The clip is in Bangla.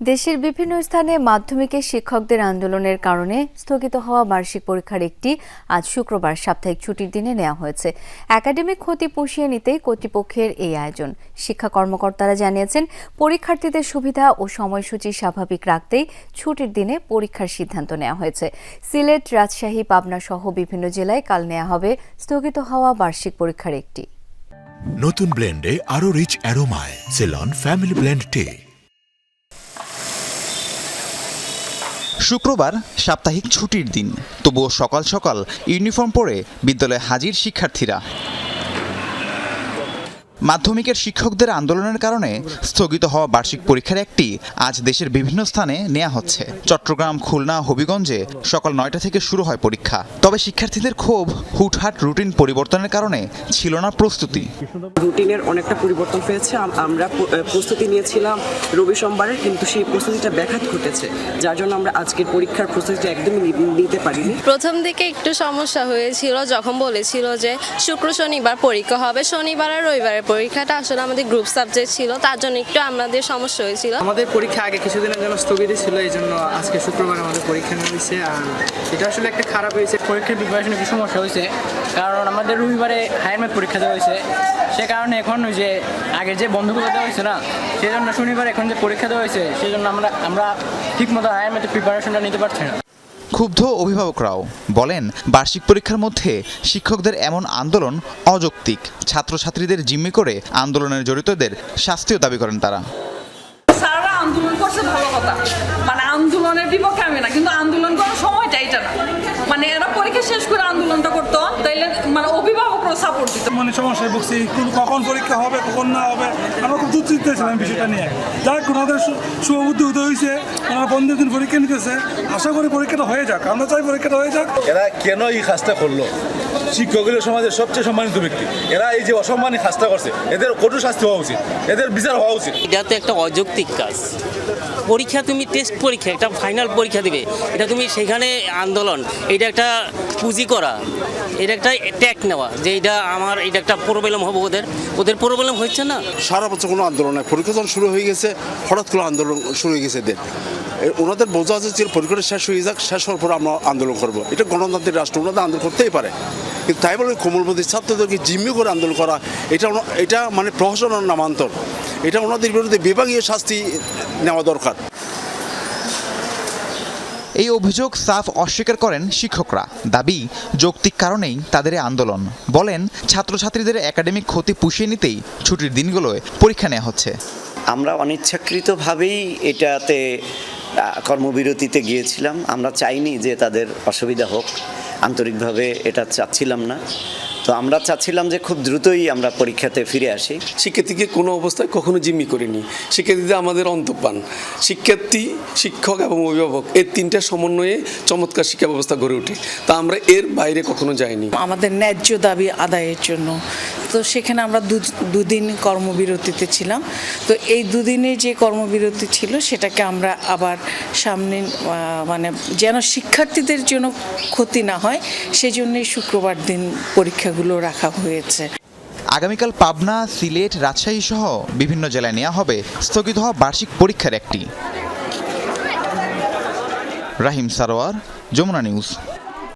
দেশের বিভিন্ন স্থানে মাধ্যমিকের শিক্ষকদের আন্দোলনের কারণে স্থগিত হওয়া বার্ষিক পরীক্ষার একটি আজ শুক্রবার সাপ্তাহিক ছুটির দিনে নেওয়া হয়েছে। একাডেমিক ক্ষতি পুষিয়ে নিতেই কর্তৃপক্ষের এই আয়োজন। শিক্ষা কর্মকর্তারা জানিয়েছেন, পরীক্ষার্থীদের সুবিধা ও সময়সূচি স্বাভাবিক রাখতেই ছুটির দিনে পরীক্ষার সিদ্ধান্ত নেওয়া হয়েছে। সিলেট, রাজশাহী, পাবনা সহ বিভিন্ন জেলায় কাল নেওয়া হবে স্থগিত হওয়া বার্ষিক পরীক্ষার একটি। নতুন ব্লেন্ডে আরও রিচ অ্যারোমায়, সেলন, ফ্যামিলি ব্লেন্ড টে। শুক্রবার সাপ্তাহিক ছুটির দিন। তবুও সকাল সকাল ইউনিফর্ম পরে বিদ্যালয়ে হাজির শিক্ষার্থীরা মাধ্যমিকের শিক্ষকদের আন্দোলনের কারণে স্থগিত হওয়া বার্ষিক পরীক্ষার একটি আজ দেশের বিভিন্ন স্থানে নেওয়া হচ্ছে। চট্টগ্রাম খুলনা হবিগঞ্জে সকাল নয়টা থেকে শুরু হয় পরীক্ষা। তবে শিক্ষার্থীদের ক্ষোভ হুটহাট রুটিন পরিবর্তনের কারণে ছিল না প্রস্তুতি। রুটিনের অনেকটা পরিবর্তন হয়েছে। আমরা প্রস্তুতি নিয়েছিলাম রবি সোমবারের কিন্তু সেই প্রস্তুতিটা ব্যাঘাত ঘটেছে যার জন্য আমরা আজকের পরীক্ষার প্রস্তুতিটা একদমই নিতে পারিনি। প্রথম দিকে একটু সমস্যা হয়েছিল যখন বলেছিল যে শুক্র শনিবার পরীক্ষা হবে শনিবার আর রবিবারের পরীক্ষাটা আসলে আমাদের গ্রুপ সাবজেক্ট ছিল তার জন্য একটু আমাদের সমস্যা হয়েছিল। আমাদের পরীক্ষা আগে কিছুদিনের জন্য স্থগিত ছিল এই জন্য আজকে শুক্রবার আমাদের পরীক্ষা নেওয়া হয়েছে আর এটা আসলে একটা খারাপ হয়েছে। পরীক্ষার প্রিপারেশনে একটু সমস্যা হয়েছে কারণ আমাদের রবিবারে হায়ার ম্যাথ পরীক্ষা দেওয়া হয়েছে। সে কারণে এখন ওই যে আগে যে বন্ধুগুলো দেওয়া হয়েছে না সেই জন্য শনিবার এখন যে পরীক্ষা দেওয়া হয়েছে সেই জন্য আমরা আমরা ঠিকমতো হায়ার ম্যাথের প্রিপারেশনটা নিতে পারছি না। ক্ষুব্ধ অভিভাবকরাও বলেন, বার্ষিক পরীক্ষার মধ্যে শিক্ষকদের এমন আন্দোলন অযৌক্তিক। ছাত্রছাত্রীদের জিম্মি করে আন্দোলনের জড়িতদের শাস্তিও দাবি করেন তারা। আন্দোলন করছে ভালো কথা। মানে আন্দোলনের বিপক্ষে আমি না, কিন্তু আন্দোলন করার সময়টা এটা না মানে এরা পরীক্ষা শেষ করে আন্দোলনটা করতো তাইলে মানে অভিভাবকরা সাপোর্ট দিত মানে সমস্যায় ভুগছি কোন- কখন পরীক্ষা হবে কখন না হবে আমরা খুব দুশ্চিন্তায় ছিলাম বিষয়টা নিয়ে। যাক ওনাদের শুভবুদ্ধি উদয় হয়েছে ওনারা পনেরো দিন পরীক্ষা নিতেছে আশা করি পরীক্ষাটা হয়ে যাক আমরা চাই পরীক্ষাটা হয়ে যাক। এরা কেন এই কাজটা করল? শিক্ষকগুলো সমাজের সবচেয়ে সম্মানিত ব্যক্তি। এরা এই যে অসম্মানী কাজটা করছে এদের কঠোর শাস্তি হওয়া উচিত এদের বিচার হওয়া উচিত। এটা তো একটা অযৌক্তিক কাজ। পরীক্ষা তুমি টেস্ট পরীক্ষা একটা ফাইনাল পরীক্ষা দিবে। এটা তুমি সেখানে আন্দোলন এটা একটা পুঁজি করা। এটা একটা ট্যাগ নেওয়া, যে এটা আমার, এটা একটা প্রবলেম হবে ওদের। ওদের প্রবলেম হচ্ছে না? সারা বছর কোনো আন্দোলন নাই। পরীক্ষা শুরু হয়ে গেছে, হঠাৎ করে আন্দোলন শুরু হয়ে গেছে এদের। ওনাদের বোঝা আছে যে পরীক্ষাটা শেষ হয়ে যাক, শেষ হওয়ার পর আমরা আন্দোলন করব। এটা গণতান্ত্রিক রাষ্ট্র, ওনাদের আন্দোলন করতেই পারে। কিন্তু তাই বলে কোমলপতি ছাত্রদেরকে জিম্মি করে আন্দোলন করা, এটা এটা মানে প্রহসনের নামান্তর। এটা ওনাদের বিরুদ্ধে বিভাগীয় শাস্তি নেওয়া দরকার। এই অভিযোগ সাফ অস্বীকার করেন শিক্ষকরা। দাবি, যৌক্তিক কারণেই তাদের আন্দোলন। বলেন, ছাত্রছাত্রীদের একাডেমিক ক্ষতি পুষিয়ে নিতেই ছুটির দিনগুলোয় পরীক্ষা নেওয়া হচ্ছে। আমরা অনিচ্ছাকৃতভাবেই এটাতে কর্মবিরতিতে গিয়েছিলাম। আমরা চাইনি যে তাদের অসুবিধা হোক। আন্তরিকভাবে এটা চাচ্ছিলাম না। তো আমরা চাচ্ছিলাম যে খুব দ্রুতই আমরা পরীক্ষাতে ফিরে আসি। শিক্ষার্থীকে কোনো অবস্থায় কখনো জিম্মি করিনি। শিক্ষার্থীদের আমাদের অন্তপান শিক্ষার্থী শিক্ষক এবং অভিভাবক এই তিনটা সমন্বয়ে চমৎকার শিক্ষা ব্যবস্থা গড়ে ওঠে। তা আমরা এর বাইরে কখনো যাইনি। আমাদের ন্যায্য দাবি আদায়ের জন্য। তো সেখানে আমরা দুদিন কর্মবিরতিতে ছিলাম। তো এই দুদিনে যে কর্মবিরতি ছিল, সেটাকে আমরা আবার সামনে মানে যেন শিক্ষার্থীদের জন্য ক্ষতি না হয়, সেজন্যই শুক্রবার দিন পরীক্ষাগুলো রাখা হয়েছে। আগামীকাল পাবনা, সিলেট, রাজশাহী সহ বিভিন্ন জেলায় নেওয়া হবে স্থগিত হওয়া বার্ষিক পরীক্ষার একটি। রাহিম সারোয়ার, যমুনা নিউজ।